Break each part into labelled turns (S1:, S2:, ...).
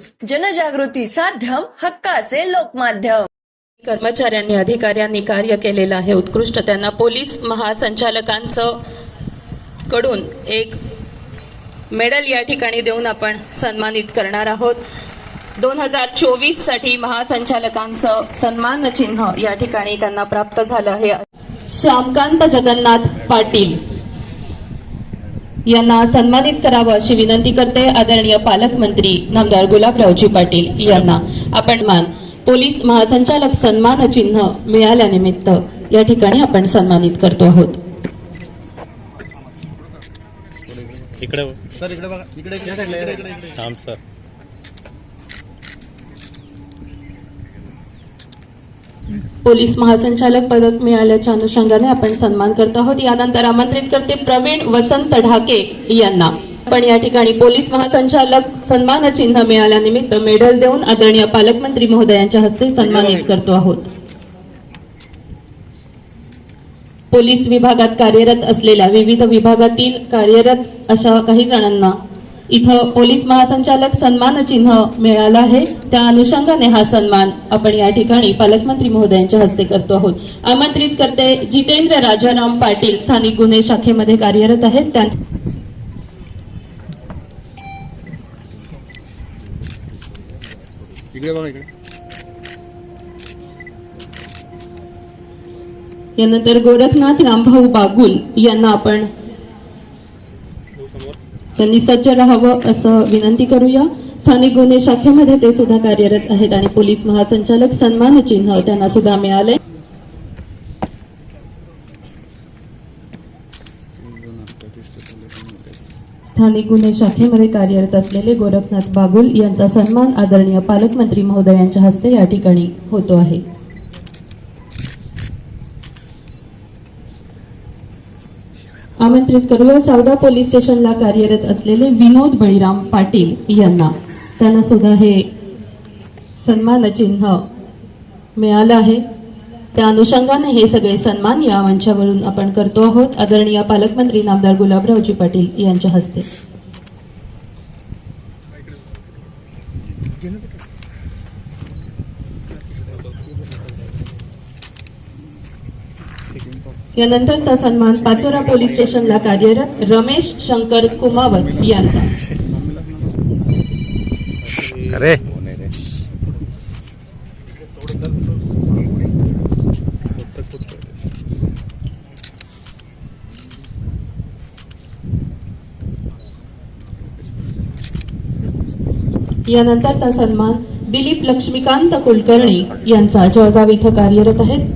S1: News. जनजागृती साध्यम हक्काचे लोकमाध्यम.
S2: कर्मचाऱ्यांनी अधिकाऱ्यांनी कार्य केलेलं आहे. उत्कृष्ट त्यांना पोलीस महासंचालकांचं कडून एक मेडल या ठिकाणी देऊन आपण सन्मानित करणार आहोत. दोन हजार चोवीससाठी महासंचालकांचं सन्मान चिन्ह या ठिकाणी त्यांना प्राप्त झालं आहे. श्यामकांत जगन्नाथ पाटील. यांना सन्मानित करावं अशी विनंती करते आदरणीय पालकमंत्री नामदार गुलाबरावजी पाटील यांना. आपण मान पोलीस महासंचालक सन्मान चिन्ह मिळाल्यानिमित्त या ठिकाणी आपण सन्मानित करतो आहोत.
S3: इकडे
S4: सर इकडे बघा. इकडे इकडे इकडे इकडे इकडे.
S3: थांब सर.
S2: पोलीस महासंचालक पदक मिळाल्याच्या अनुषंगाने आपण सन्मान करत आहोत. यानंतर आमंत्रित करते प्रवीण वसंत ढाके यांना. पण या ठिकाणी पोलीस महासंचालक सन्मान चिन्ह मिळाल्यानिमित्त मेडल देऊन आदरणीय पालकमंत्री महोदयांच्या हस्ते सन्मानित करतो आहोत. पोलीस विभागात कार्यरत असलेल्या विविध विभागातील कार्यरत अशा काही जणांना इथं पोलीस महासंचालक सन्मान चिन्ह मिळालं आहे. त्या अनुषंगाने हा सन्मान आपण या ठिकाणी पालकमंत्री महोदयांच्या हस्ते करतो आहोत. आमंत्रित करते जितेंद्र राजाराम पाटील स्थानिक गुन्हे शाखेमध्ये कार्यरत आहेत. त्यां यानंतर गोरखनाथ रामभाऊ बागुल यांना आपण त्यांनी सज्ज राहावं असं विनंती करूया. स्थानिक गुन्हे शाखेमध्ये ते सुद्धा कार्यरत आहेत आणि पोलीस महासंचालक सन्मान चिन्ह त्यांना सुद्धा मिळाले स्थानिक गुन्हे शाखेमध्ये कार्यरत असलेले गोरखनाथ बागुल यांचा सन्मान आदरणीय पालकमंत्री महोदयांच्या हस्ते या ठिकाणी होतो आहे. आमंत्रित करूया सावदा पोलीस स्टेशनला कार्यरत असलेले विनोद बळीराम पाटील यांना. त्यांना सुद्धा हे सन्मान चिन्ह मिळालं आहे. त्या अनुषंगाने हे सगळे सन्मान या मंचावरून आपण करतो आहोत. आदरणीय पालकमंत्री नामदार गुलाबरावजी पाटील यांच्या हस्ते. यानंतरचा सन्मान पाचोरा पोलीस स्टेशनला कार्यरत रमेश शंकर कुमावत यांचा.
S4: अरे.
S2: यानंतरचा सन्मान दिलीप लक्ष्मीकांत कुलकर्णी यांचा जळगाव इथं कार्यरत आहेत.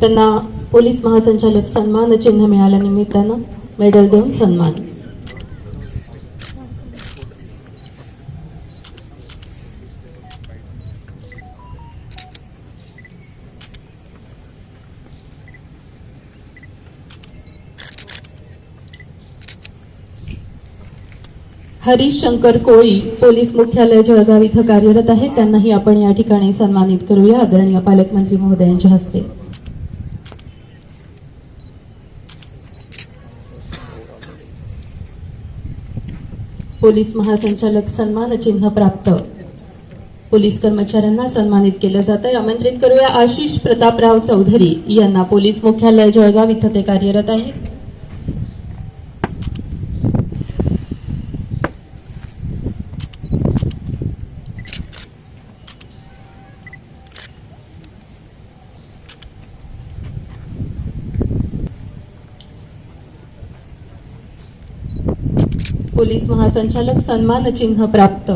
S2: त्यांना पोलीस महासंचालक सन्मान चिन्ह मिळाल्यानिमित्तानं मेडल देऊन सन्मान. हरीश शंकर कोळी पोलीस मुख्यालय जळगाव इथं कार्यरत आहेत. त्यांनाही आपण या ठिकाणी सन्मानित करूया. आदरणीय पालकमंत्री महोदयांच्या हस्ते. पोलीस महासंचालक सन्मान चिन्ह प्राप्त. पोलीस कर्मचाऱ्यांना सन्मानित केलं जात आहे आमंत्रित करूया आशिष प्रतापराव चौधरी. यांना पोलीस मुख्यालय जळगाव इथं ते कार्यरत आहेत. पोलीस महासंचालक सन्मान चिन्ह प्राप्त.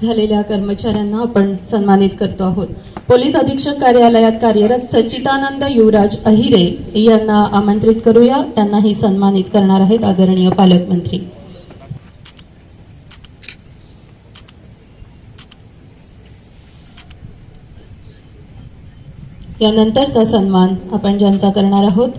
S2: झालेल्या कर्मचाऱ्यांना आपण सन्मानित करतो आहोत. पोलीस अधीक्षक कार्यालयात कार्यरत सचितानंद युवराज अहिरे यांना आमंत्रित करूया. त्यांनाही सन्मानित करणार आहेत आदरणीय पालकमंत्री. यानंतरचा सन्मान आपण ज्यांचा करणार आहोत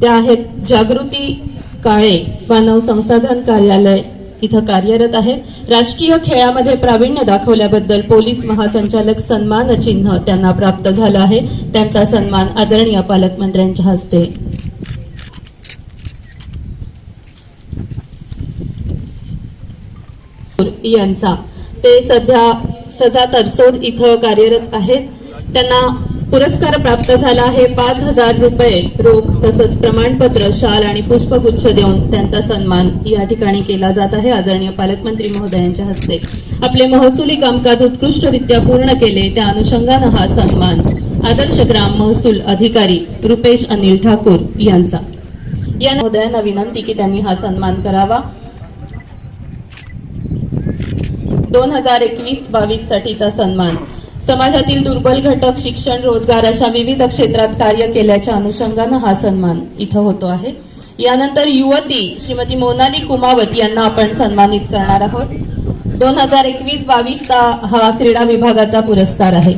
S2: त्या आहेत जागृती काळे मानव संसाधन कार्यालय इथं कार्यरत आहेत राष्ट्रीय खेळामध्ये प्रावीण्य दाखवल्याबद्दल पोलीस महासंचालक सन्मान चिन्ह त्यांना प्राप्त झालं आहे. त्यांचा सन्मान आदरणीय पालकमंत्र्यांच्या हस्ते. यांचा. ते सध्या सजा तरसोद इथं कार्यरत आहेत. त्यांना पुरस्कार प्राप्त झाला आहे. पाच हजार रुपये रोख तसंच प्रमाणपत्र शाल आणि पुष्पगुच्छ देऊन त्यांचा सन्मान या ठिकाणी केला जात आहे. आदरणीय पालकमंत्री महोदयांच्या हस्ते. आपले महसुली कामकाज उत्कृष्टरित्या पूर्ण केले त्या अनुषंगानं हा सन्मान आदर्श ग्राम महसूल अधिकारी रुपेश अनिल ठाकूर यांचा. या महोदयांना विनंती की त्यांनी हा सन्मान करावा. दोन हजार एकवीस बावीस साठीचा सन्मान समाजातील दुर्बल घटक शिक्षण रोजगार अशा विविध क्षेत्रात कार्य केल्याच्या अनुषंगानं हा सन्मान इथं होतो आहे. यानंतर युवती श्रीमती मोनाली कुमावत यांना आपण सन्मानित करणार आहोत. दोन हजार एकवीस बावीसचा हा क्रीडा विभागाचा पुरस्कार आहे.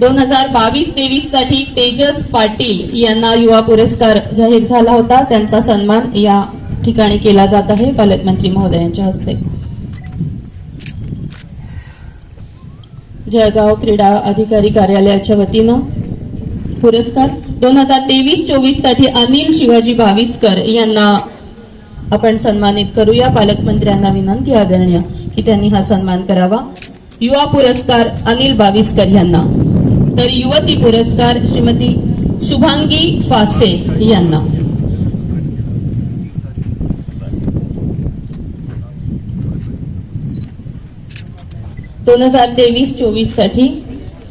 S2: दोन हजार बावीस तेवीससाठी तेजस पाटील यांना युवा पुरस्कार जाहीर झाला होता. त्यांचा सन्मान या ठिकाणी केला जात आहे. पालकमंत्री महोदयांच्या हस्ते. जळगाव क्रीडा अधिकारी कार्यालयाच्या वतीनं पुरस्कार. दोन हजार तेवीस चोवीससाठी अनिल शिवाजी भाविस्कर यांना आपण सन्मानित करूया. पालकमंत्र्यांना विनंती आदरणीय की त्यांनी हा सन्मान करावा. युवा पुरस्कार अनिल बाविस्कर यांना. तर युवती पुरस्कार श्रीमती शुभांगी फासे यांना. दोन हजार तेवीस चोवीससाठी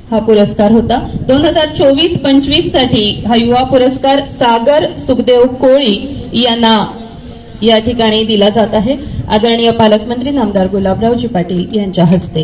S2: हा पुरस्कार होता. दोन हजार चोवीस पंचवीससाठी हा युवा पुरस्कार सागर सुखदेव कोळी यांना या ठिकाणी दिला जात आहे. आदरणीय पालकमंत्री नामदार गुलाबरावजी पाटील यांच्या हस्ते.